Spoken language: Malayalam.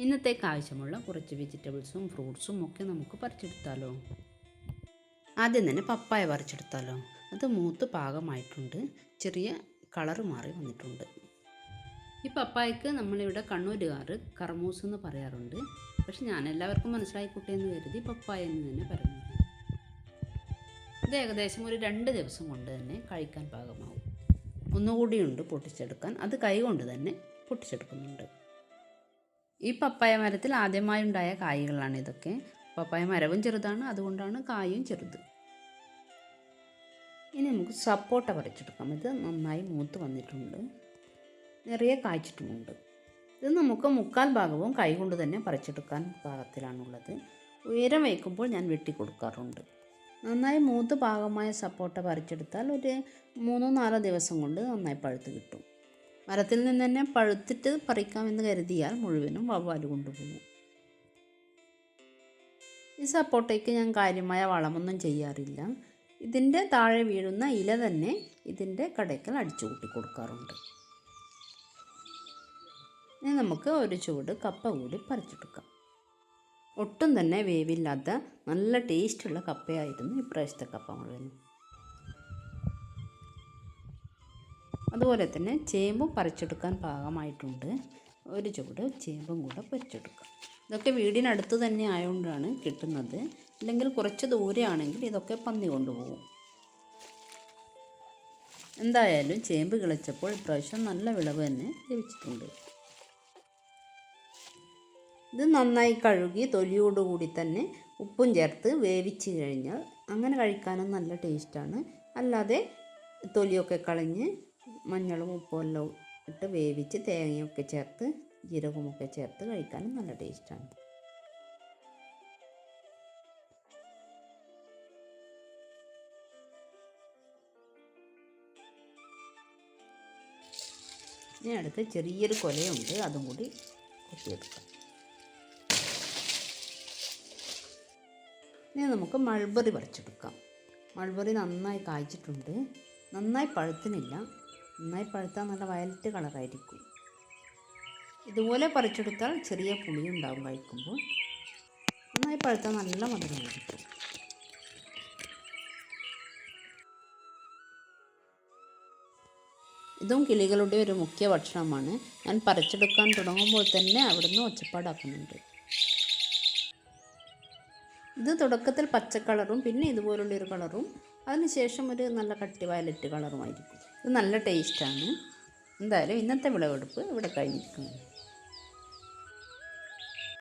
ഇന്നത്തേക്ക് ആവശ്യമുള്ള കുറച്ച് വെജിറ്റബിൾസും ഫ്രൂട്ട്സും ഒക്കെ നമുക്ക് പറിച്ചെടുത്താലോ? ആദ്യം തന്നെ പപ്പായ പറിച്ചെടുത്താലോ? അത് മൂത്ത് പാകമായിട്ടുണ്ട്. ചെറിയ കളറ് മാറി വന്നിട്ടുണ്ട്. ഈ പപ്പായക്ക് നമ്മളിവിടെ കണ്ണൂരുകാർ കർമൂസ് എന്ന് പറയാറുണ്ട്. പക്ഷെ ഞാൻ എല്ലാവർക്കും മനസ്സിലായിക്കോട്ടെ എന്ന് കരുതി പപ്പായ എന്ന് തന്നെ പറയുന്നത്. ഇത് ഏകദേശം ഒരു രണ്ട് ദിവസം കൊണ്ട് തന്നെ കഴിക്കാൻ പാകമാവും. ഒന്നുകൂടിയുണ്ട് പൊട്ടിച്ചെടുക്കാൻ. അത് കൈ കൊണ്ട് തന്നെ പൊട്ടിച്ചെടുക്കുന്നുണ്ട്. ഈ പപ്പായ മരത്തിൽ ആദ്യമായി ഉണ്ടായ കായ്കളാണ് ഇതൊക്കെ. പപ്പായ മരവും ചെറുതാണ് അതുകൊണ്ടാണ് കായും ചെറുത്. ഇനി നമുക്ക് സപ്പോട്ട പറിച്ചെടുക്കാം. ഇത് നന്നായി മൂത്ത് വന്നിട്ടുണ്ട്. നിറയെ കായ്ച്ചിട്ടുമുണ്ട്. ഇത് നമുക്ക് മുക്കാൽ ഭാഗവും കൈകൊണ്ട് തന്നെ പറിച്ചെടുക്കാൻ പാകത്തിലാണുള്ളത്. ഉയരം വയ്ക്കുമ്പോൾ ഞാൻ വെട്ടി കൊടുക്കാറുണ്ട്. നന്നായി മൂത്ത് ഭാഗമായ സപ്പോട്ട പറിച്ചെടുത്താൽ ഒരു മൂന്നോ നാലോ ദിവസം കൊണ്ട് നന്നായി പഴുത്ത് കിട്ടും. മരത്തിൽ നിന്ന് തന്നെ പഴുത്തിട്ട് പറിക്കാമെന്ന് കരുതിയാൽ മുഴുവനും വവ്വാൽ കൊണ്ടുപോകും. ഈ സപ്പോട്ടയ്ക്ക് ഞാൻ കാര്യമായ വളമൊന്നും ചെയ്യാറില്ല. ഇതിന്റെ താഴെ വീഴുന്ന ഇല തന്നെ ഇതിന്റെ കടയ്ക്കൽ അടിച്ചു കൂട്ടി കൊടുക്കാറുണ്ട്. ഇനി നമുക്ക് ഒരു ചൂട് കപ്പ കൂടി പറിച്ചെടുക്കാം. ഒട്ടും തന്നെ വേവില്ലാത്ത നല്ല ടേസ്റ്റുള്ള കപ്പയായിരുന്നു ഇപ്രാവശ്യത്തെ കപ്പ മുഴുവനും. അതുപോലെ തന്നെ ചേമ്പും പറിച്ചെടുക്കാൻ പാകമായിട്ടുണ്ട്. ഒരു ചുവട് ചേമ്പും കൂടെ പറിച്ചെടുക്കാം ഇതൊക്കെ വീടിനടുത്ത് തന്നെ ആയതുകൊണ്ടാണ് കിട്ടുന്നത്. അല്ലെങ്കിൽ കുറച്ച് ദൂരെയാണെങ്കിൽ ഇതൊക്കെ പന്നി കൊണ്ടുപോകും. എന്തായാലും ചേമ്പ് കിളച്ചപ്പോൾ ഇപ്രാവശ്യം നല്ല വിളവ് തന്നെ ലഭിച്ചിട്ടുണ്ട്. ഇത് നന്നായി കഴുകി തൊലിയോടുകൂടി തന്നെ ഉപ്പും ചേർത്ത് വേവിച്ച് കഴിഞ്ഞാൽ അങ്ങനെ കഴിക്കാനും നല്ല ടേസ്റ്റാണ്. അല്ലാതെ തൊലിയൊക്കെ കളഞ്ഞ് മഞ്ഞളും ഉപ്പും എല്ലാം ഇട്ട് വേവിച്ച് തേങ്ങയൊക്കെ ചേർത്ത് ജീരകമൊക്കെ ചേർത്ത് കഴിക്കാനും നല്ല ടേസ്റ്റാണ്. ഇനി അടുത്ത് ചെറിയൊരു കൊലയുണ്ട് അതും കൂടി കൊത്തിയെടുക്കാം. ഇനി നമുക്ക് മൾബറി പറിച്ചെടുക്കാം. മൾബറി നന്നായി കായ്ച്ചിട്ടുണ്ട്. നന്നായി പഴുത്തിനില്ല. നന്നായി പഴുത്താൽ നല്ല വയലറ്റ് കളറായിരിക്കും. ഇതുപോലെ പറിച്ചെടുത്താൽ ചെറിയ പുളി ഉണ്ടാവും കഴിക്കുമ്പോൾ. നന്നായി പഴുത്താൽ നല്ല മധുരമായിരിക്കും ഇതും കിളികളുടെ ഒരു മുഖ്യ ഭക്ഷണമാണ്. ഞാൻ പറിച്ചെടുക്കാൻ തുടങ്ങുമ്പോൾ തന്നെ അവിടുന്ന് ഒച്ചപ്പാടാക്കുന്നുണ്ട്. ഇത് തുടക്കത്തിൽ പച്ച കളറും പിന്നെ ഇതുപോലുള്ളൊരു കളറും. അതിനുശേഷം ഒരു നല്ല കട്ടി വയലറ്റ് കളറുമായിരിക്കും. ഇത് നല്ല ടേസ്റ്റാണ് എന്തായാലും ഇന്നത്തെ വിളവെടുപ്പ് ഇവിടെ കഴിഞ്ഞിരിക്കുന്നു.